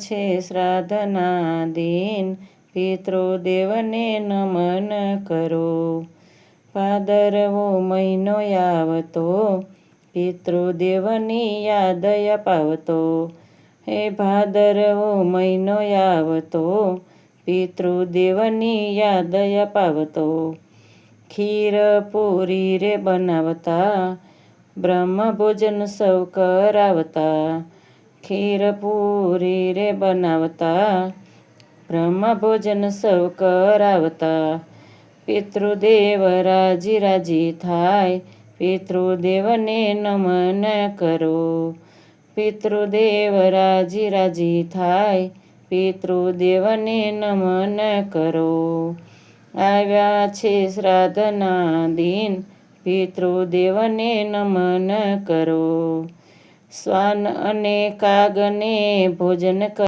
છે શ્રાદ્ધના દિન પિતૃદેવને નમન કરો ભાદરવો મહિનો આવતો પિતૃદેવની યાદ અપાવતો હે ભાદરવો મહિનો આવતો પિતૃદેવની યાદ અપાવતો ખીર પૂરી રે બનાવતા બ્રહ્મ ભોજન સૌ કરાવતા ખીર પૂરી રે બનાવતા બ્રહ્મ ભોજન સૌ કરાવતા. પિતૃદેવ રાજી રાજી થાય, પિતૃદેવને નમન કરો. પિતૃદેવ રાજી રાજી થાય, પિતૃદેવને નમન કરો. આવ્યા છે શ્રાદ્ધના દિન, પિતૃદેવને નમન કરો. શ્વાન અને કાગને ભોજન